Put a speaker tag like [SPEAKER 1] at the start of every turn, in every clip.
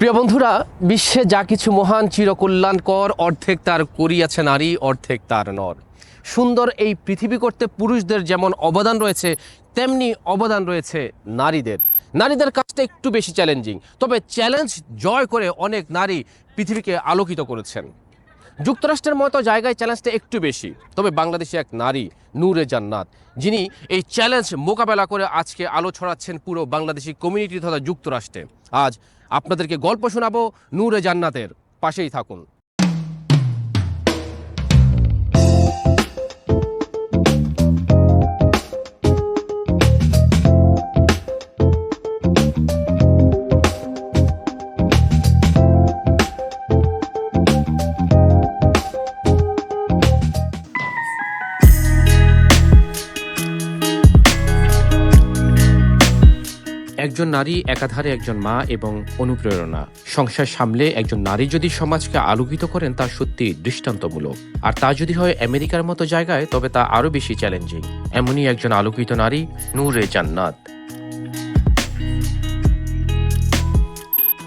[SPEAKER 1] প্রিয় বন্ধুরা, বিশ্বে যা কিছু মহান চিরকল্যাণকর, অর্ধেক তার করিয়াছে নারী, অর্ধেক তার নর। সুন্দর এই পৃথিবী করতে পুরুষদের যেমন অবদান রয়েছে, তেমনি অবদান রয়েছে নারীদের। নারীদের কাজটা একটু বেশি চ্যালেঞ্জিং তবে চ্যালেঞ্জ জয় করে অনেক নারী পৃথিবীকে আলোকিত করেছেন। যুক্তরাষ্ট্রের মতো জায়গায় চ্যালেঞ্জটা একটু বেশি। তবে বাংলাদেশে এক নারী, নূরে জান্নাত, যিনি এই চ্যালেঞ্জ মোকাবেলা করে আজকে আলো ছড়াচ্ছেন পুরো বাংলাদেশি কমিউনিটি তথা যুক্তরাষ্ট্রে। আজ আপনাদেরকে গল্প শোনাবো নূরে জান্নাতের। পাশেই থাকুন। একজন নারী একাধারে একজন মা এবং অনুপ্রেরণা। সংসার সামলে একজন নারী যদি সমাজকে আলোকিত করেন, তা সত্যি দৃষ্টান্তমূলক। আর তা যদি হয় আমেরিকার মতো জায়গায়, তবে তা আরও বেশি চ্যালেঞ্জিং। এমনই একজন আলোকিত নারী নূরে জান্নাত।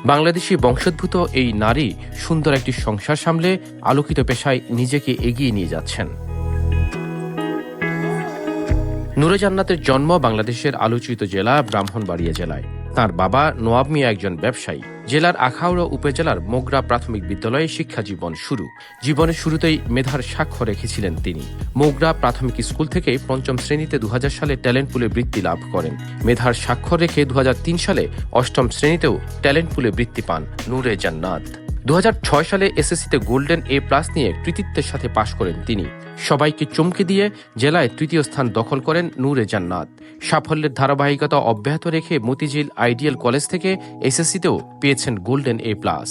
[SPEAKER 1] বাংলাদেশি বংশোদ্ভূত এই নারী সুন্দর একটি সংসার সামলে আলোকিত পেশায় নিজেকে এগিয়ে নিয়ে যাচ্ছেন। নূরে জান্নাতের জন্ম বাংলাদেশের আলোচিত জেলা ব্রাহ্মণবাড়িয়া জেলায়। তার বাবা নোয়াব মিয়া একজন ব্যবসায়ী। জেলার আখাউড়া উপজেলার মোগরা প্রাথমিক বিদ্যালয়ে শিক্ষা জীবন শুরু। জীবনের শুরুতেই মেধার সাক্ষ্য রেখেছিলেন তিনি। মোগরা প্রাথমিক স্কুল থেকে পঞ্চম শ্রেণীতে দু হাজার সালে ট্যালেন্ট পুলে বৃত্তি লাভ করেন। মেধার স্বাক্ষর রেখে দু হাজার তিন সালে অষ্টম শ্রেণীতেও ট্যালেন্ট পুলে বৃত্তি পান নূরে জান্নাত। দু হাজার ছয় সালে এসএসসিতে গোল্ডেন এ প্লাস নিয়ে কৃতিত্বের সাথে পাশ করেন তিনি। সবাইকে চমকে দিয়ে জেলায় তৃতীয় স্থান দখল করেন নূরে জান্নাত। সাফল্যের ধারাবাহিকতা অব্যাহত রেখে মতিঝিল আইডিয়াল কলেজ থেকে এসএসসিতেও পেয়েছেন গোল্ডেন এ প্লাস।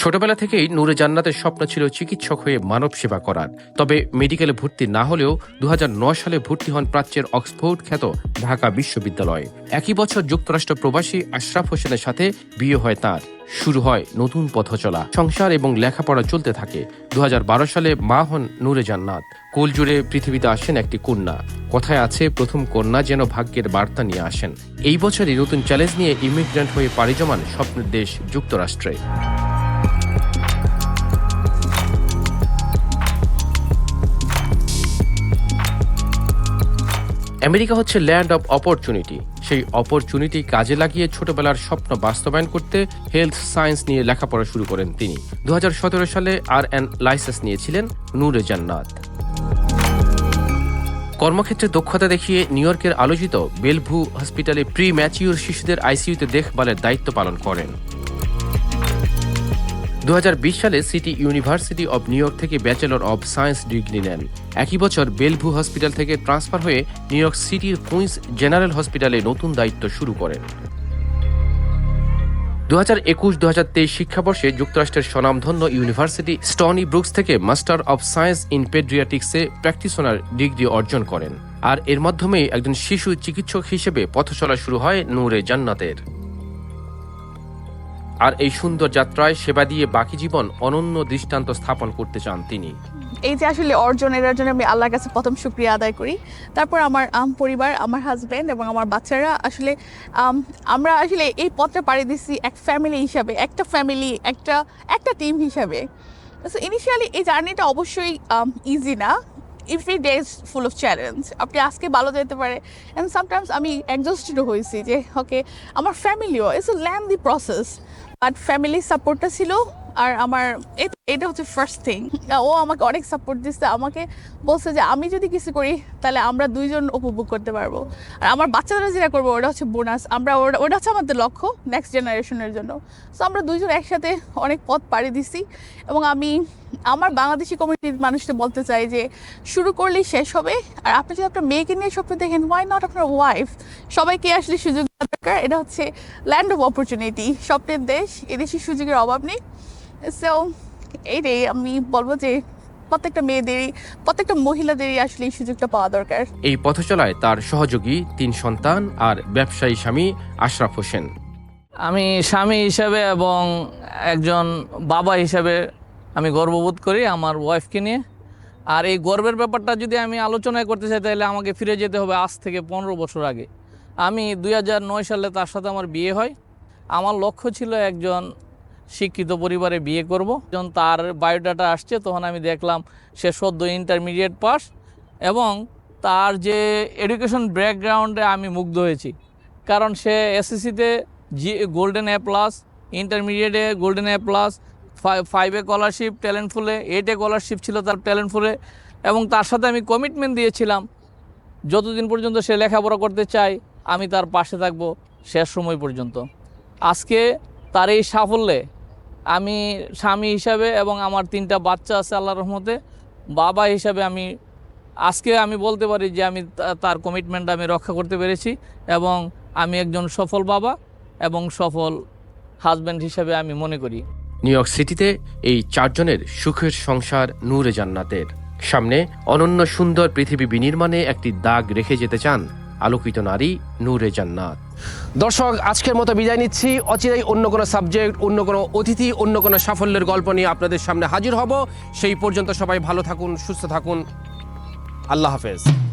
[SPEAKER 1] ছোটবেলা থেকেই নূরে জান্নাতের স্বপ্ন ছিল চিকিৎসক হয়ে মানব সেবা করার। তবে মেডিকেলে ভর্তি না হলেও দু সালে ভর্তি হন প্রাচ্যের অক্সফোর্ড খ্যাত ঢাকা বিশ্ববিদ্যালয়ে। একই বছর যুক্তরাষ্ট্র প্রবাসী আশরাফ হোসেনের সাথে বিয়ে হয় তার। শুরু হয় নতুন পথ চলা সংসার এবং লেখাপড়া চলতে থাকে। দুহাজার বারো সালে মা হন নূরে জান্নাত। কোল জুড়ে পৃথিবীতে আসেন একটি কন্যা। কথায় আছে, প্রথম কন্যা যেন ভাগ্যের বার্তা নিয়ে আসেন। এই বছরই নতুন চ্যালেঞ্জ নিয়ে ইমিগ্রেন্ট হয়ে পাড়ি জমান স্বপ্নের দেশ যুক্তরাষ্ট্রে। আমেরিকা হচ্ছে ল্যান্ড অব অপরচুনিটি সেই অপরচুনিটি কাজে লাগিয়ে ছোটবেলার স্বপ্ন বাস্তবায়ন করতে হেলথ সায়েন্স নিয়ে লেখাপড়া শুরু করেন তিনি। দু হাজার সতেরো সালে আর এন লাইসেন্স নিয়েছিলেন নূরে জান্নাত। কর্মক্ষেত্রে দক্ষতা দেখিয়ে নিউ ইয়র্কের আলোচিত বেলভু হসপিটালে প্রি ম্যাচিউর শিশুদের আইসিইউতে দেখভালের দায়িত্ব পালন করেন। দু হাজার বিশ সালে City University of New York থেকে ব্যাচেলর অব সায়েন্স ডিগ্রি নেন। একই বছর বেলভু হসপিটাল থেকে ট্রান্সফার হয়ে নিউ ইয়র্ক সিটির কুইন্স জেনারেল হসপিটালে নতুন দায়িত্ব শুরু করেন। দু হাজার একুশ দু হাজার তেইশ শিক্ষাবর্ষে যুক্তরাষ্ট্রের স্বনামধন্য ইউনিভার্সিটি স্টনি ব্রুকস থেকে মাস্টার অব সায়েন্স ইন পেড্রিয়াটিক্সে প্র্যাকটিশনার ডিগ্রি অর্জন করেন। আর এর মাধ্যমেই একজন শিশু চিকিৎসক হিসেবে পথচলা শুরু হয় নূরে জান্নাতের। আর এই সুন্দর যাত্রায় সেবা দিয়ে বাকি জীবন অনন্য দৃষ্টান্ত স্থাপন করতে চান তিনি।
[SPEAKER 2] এই যে আসলে অর্জন, এর জন্য আমি আল্লাহর কাছে প্রথম শুক্রিয়া আদায় করি। তারপর আমার আম পরিবার, আমার হাজব্যান্ড এবং আমার বাচ্চারা আসলে আমরা আসলে এই পথটা পাড়ি দিচ্ছি এক ফ্যামিলি হিসাবে, একটা ফ্যামিলি একটা একটা টিম হিসাবে। ইনিশিয়ালি এই জার্নিটা অবশ্যই ইজি না। Every day is full of challenge আপনি আজকে ভালো যেতে পারে অ্যান্ড সামটাইমস আমি একজস্টেডও হয়েছি যে ওকে আমার ফ্যামিলিও it's a land the process but ফ্যামিলির সাপোর্টটা ছিল, আর আমার এ- এটা হচ্ছে ফার্স্ট থিং ও আমাকে অনেক সাপোর্ট দিচ্ছে আমাকে বলছে যে আমি যদি কিছু করি, তাহলে আমরা দুইজন উপভোগ করতে পারব। আর আমার বাচ্চারা যেটা করব ওটা হচ্ছে বোনাস আমরা ওটা ওটা হচ্ছে আমাদের লক্ষ্য নেক্সট জেনারেশনের জন্য। সো আমরা দুইজন একসাথে অনেক পথ পাড়ি দিছি এবং আমি, আমার বাংলাদেশি কমিউনিটির মানুষকে বলতে চাই যে শুরু করলেই শেষ হবে। আর আপনি যদি আপনার মেয়েকে নিয়ে স্বপ্ন দেখেন ওয়াই নট আপনার ওয়াইফ সবাইকে আসলে সুযোগ দরকার। এটা হচ্ছে ল্যান্ড অফ অপরচুনিটি স্বপ্নের দেশ এদেশে সুযোগের অভাব নেই। সো এইটাই আমি বলব যে প্রত্যেকটা মেয়েদেরই প্রত্যেকটা মহিলাদেরই আসলে এই সুযোগটা পাওয়া দরকার।
[SPEAKER 1] এই পথচলায় তার সহযোগী তিন সন্তান আর ব্যবসায়ী স্বামী আশরাফ হোসেন।
[SPEAKER 3] আমি স্বামী হিসাবে এবং একজন বাবা হিসাবে আমি গর্ববোধ করি আমার ওয়াইফকে নিয়ে। আর এই গর্বের ব্যাপারটা যদি আমি আলোচনায় করতে চাই তাহলে আমাকে ফিরে যেতে হবে আজ থেকে পনেরো বছর আগে। আমি দুই হাজার নয় সালে তার সাথে আমার বিয়ে হয়। আমার লক্ষ্য ছিল একজন শিক্ষিত পরিবারে বিয়ে করব। যখন তার বায়োডাটা আসছে, তখন আমি দেখলাম সে সদ্য ইন্টারমিডিয়েট পাস এবং তার যে এডুকেশন ব্যাকগ্রাউন্ডে আমি মুগ্ধ হয়েছি। কারণ সে এসএসসিতে জি গোল্ডেন এ প্লাস ইন্টারমিডিয়েটে গোল্ডেন এ প্লাস ফাইভে স্কলারশিপ ট্যালেন্টফুলে এইটে স্কলারশিপ ছিল তার ট্যালেন্টফুলে এবং তার সাথে আমি কমিটমেন্ট দিয়েছিলাম। যতদিন পর্যন্ত সে লেখাপড়া করতে চায়, আমি তার পাশে থাকব শেষ সময় পর্যন্ত। আজকে তার এই সাফল্যে আমি স্বামী হিসাবে এবং আমার তিনটা বাচ্চা আছে আল্লাহ রহমতে, বাবা হিসাবে আমি, আজকে আমি বলতে পারি যে আমি তার কমিটমেন্ট আমি রক্ষা করতে পেরেছি এবং আমি একজন সফল বাবা এবং সফল হাজব্যান্ড হিসাবে আমি মনে করি।
[SPEAKER 1] নিউ ইয়র্ক সিটিতে এই চারজনের সুখের সংসার নূরে জান্নাতের। সামনে অনন্য সুন্দর পৃথিবী বিনির্মাণে একটি দাগ রেখে যেতে চান আলোকিত নারী নূরে জান্নাত। দর্শক, আজকের মতো বিদায় নিচ্ছি। অচিরাই অন্য কোনো সাবজেক্ট অন্য কোনো অতিথি, অন্য কোনো সাফল্যের গল্প নিয়ে আপনাদের সামনে হাজির হব। সেই পর্যন্ত সবাই ভালো থাকুন, সুস্থ থাকুন। আল্লাহ হাফেজ।